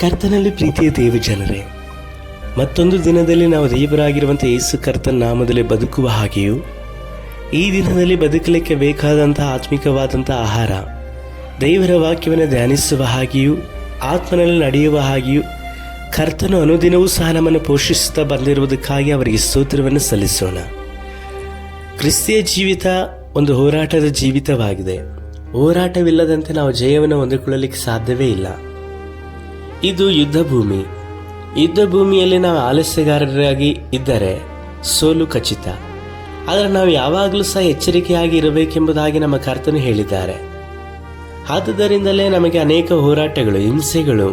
ಕರ್ತನಲ್ಲಿ ಪ್ರೀತಿಯ ದೇವಿ ಜನರೇ, ಮತ್ತೊಂದು ದಿನದಲ್ಲಿ ನಾವು ದೇವರಾಗಿರುವಂಥ ಯೇಸು ಕರ್ತನ ನಾಮದಲ್ಲಿ ಬದುಕುವ ಹಾಗೆಯೂ, ಈ ದಿನದಲ್ಲಿ ಬದುಕಲಿಕ್ಕೆ ಬೇಕಾದಂಥ ಆತ್ಮಿಕವಾದಂಥ ಆಹಾರ, ದೇವರ ವಾಕ್ಯವನ್ನು ಧ್ಯಾನಿಸುವ ಹಾಗೆಯೂ, ಆತ್ಮನಲ್ಲಿ ನಡೆಯುವ ಹಾಗೆಯೂ, ಕರ್ತನು ಅನುದಿನವೂ ಸಹ ನಮ್ಮನ್ನು ಪೋಷಿಸುತ್ತಾ ಬಂದಿರುವುದಕ್ಕಾಗಿ ಅವರಿಗೆ ಸ್ತೋತ್ರವನ್ನು ಸಲ್ಲಿಸೋಣ. ಕ್ರಿಸ್ತಿಯ ಜೀವಿತ ಒಂದು ಹೋರಾಟದ ಜೀವಿತವಾಗಿದೆ. ಹೋರಾಟವಿಲ್ಲದಂತೆ ನಾವು ಜಯವನ್ನು ಹೊಂದಿಕೊಳ್ಳಲಿಕ್ಕೆ ಸಾಧ್ಯವೇ ಇಲ್ಲ. ಇದು ಯುದ್ಧ ಭೂಮಿ ಯುದ್ಧ ಭೂಮಿಯಲ್ಲಿ ನಾವು ಆಲಸ್ಯಗಾರರಾಗಿ ಇದ್ದರೆ ಸೋಲು ಖಚಿತ. ಆದರೆ ನಾವು ಯಾವಾಗಲೂ ಸಹ ಎಚ್ಚರಿಕೆಯಾಗಿ ಇರಬೇಕೆಂಬುದಾಗಿ ನಮ್ಮ ಕರ್ತನು ಹೇಳಿದ್ದಾರೆ. ಆದುದರಿಂದಲೇ ನಮಗೆ ಅನೇಕ ಹೋರಾಟಗಳು, ಹಿಂಸೆಗಳು,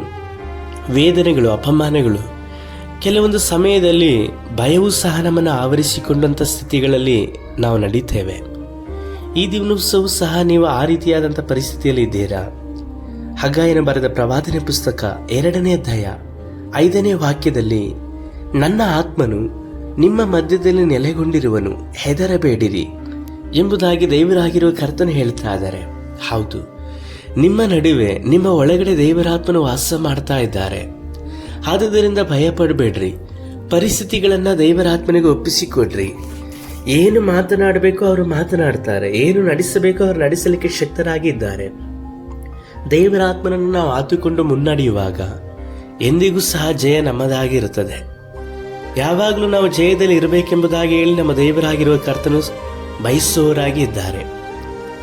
ವೇದನೆಗಳು, ಅಪಮಾನಗಳು, ಕೆಲವೊಂದು ಸಮಯದಲ್ಲಿ ಭಯವೂ ಸಹ ನಮ್ಮನ್ನು ಆವರಿಸಿಕೊಂಡಂಥ ಸ್ಥಿತಿಗಳಲ್ಲಿ ನಾವು ನಡೀತೇವೆ. ಈ ದಿವಸವೂ ಸಹ ನೀವು ಆ ರೀತಿಯಾದಂಥ ಪರಿಸ್ಥಿತಿಯಲ್ಲಿ ಇದ್ದೀರಾ? ಹಗ್ಗಾಯನ ಬರೆದ ಪ್ರವಾದನೆ ಪುಸ್ತಕ ಎರಡನೇ ಅಧ್ಯಾಯ ಐದನೇ ವಾಕ್ಯದಲ್ಲಿ, ನನ್ನ ಆತ್ಮನು ನಿಮ್ಮ ಮಧ್ಯದಲ್ಲಿ ನೆಲೆಗೊಂಡಿರುವನು, ಹೆದರಬೇಡಿರಿ ಎಂಬುದಾಗಿ ದೇವರಾಗಿರುವ ಕರ್ತನು ಹೇಳ್ತಾ ಇದ್ದಾರೆ. ಹೌದು, ನಿಮ್ಮ ನಡುವೆ, ನಿಮ್ಮ ಒಳಗಡೆ ದೇವರಾತ್ಮನು ವಾಸ ಮಾಡ್ತಾ ಇದ್ದಾರೆ. ಆದುದರಿಂದ ಭಯ ಪಡಬೇಡ್ರಿ ಪರಿಸ್ಥಿತಿಗಳನ್ನು ದೇವರಾತ್ಮನಿಗೆ ಒಪ್ಪಿಸಿಕೊಡ್ರಿ. ಏನು ಮಾತನಾಡಬೇಕು ಅವರು ಮಾತನಾಡ್ತಾರೆ, ಏನು ನಡೆಸಬೇಕು ಅವರು ನಡೆಸಲಿಕ್ಕೆ ಶಕ್ತರಾಗಿದ್ದಾರೆ. ದೇವರಾತ್ಮನನ್ನು ನಾವು ಆತುಕೊಂಡು ಮುನ್ನಡೆಯುವಾಗ ಎಂದಿಗೂ ಸಹ ಜಯ ನಮ್ಮದಾಗಿರುತ್ತದೆ. ಯಾವಾಗಲೂ ನಾವು ಜಯದಲ್ಲಿ ಇರಬೇಕೆಂಬುದಾಗಿ ಹೇಳಿ ನಮ್ಮ ದೇವರಾಗಿರುವ ಕರ್ತನು ಬಯಸುವವರಾಗಿ ಇದ್ದಾರೆ.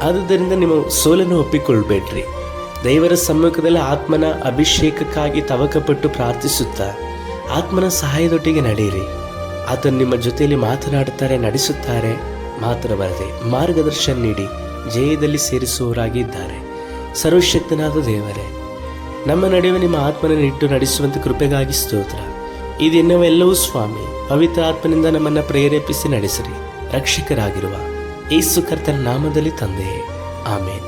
ಆದುದರಿಂದ ನಿಮ್ಮ ಸೋಲನ್ನು ಒಪ್ಪಿಕೊಳ್ಬೇಡ್ರಿ. ದೇವರ ಸಮ್ಮುಖದಲ್ಲಿ ಆತ್ಮನ ಅಭಿಷೇಕಕ್ಕಾಗಿ ತವಕಪಟ್ಟು ಪ್ರಾರ್ಥಿಸುತ್ತಾ ಆತ್ಮನ ಸಹಾಯದೊಟ್ಟಿಗೆ ನಡೆಯಿರಿ. ಆತನು ನಿಮ್ಮ ಜೊತೆಯಲ್ಲಿ ಮಾತನಾಡುತ್ತಾರೆ, ನಡೆಸುತ್ತಾರೆ ಮಾತ್ರವಲ್ಲದೆ ಮಾರ್ಗದರ್ಶನ ನೀಡಿ ಜಯದಲ್ಲಿ ಸೇರಿಸುವವರಾಗಿ ಇದ್ದಾರೆ. ಸರ್ವಶಕ್ತನಾದ ದೇವರೇ, ನಮ್ಮ ನಡುವೆ ನಿಮ್ಮ ಆತ್ಮನ ಇಟ್ಟು ನಡೆಸುವಂತೆ ಕೃಪೆಗಾಗಿ ಸ್ತೋತ್ರ. ಈ ಸ್ವಾಮಿ, ಪವಿತ್ರ ಆತ್ಮನಿಂದ ನಮ್ಮನ್ನ ಪ್ರೇರೇಪಿಸಿ ನಡೆಸಿರಿ. ರಕ್ಷಕರಾಗಿರುವ ಯೇಸು ಕರ್ತನ ನಾಮದಲ್ಲಿ ತಂದೆಯೇ. ಆಮೇಲೆ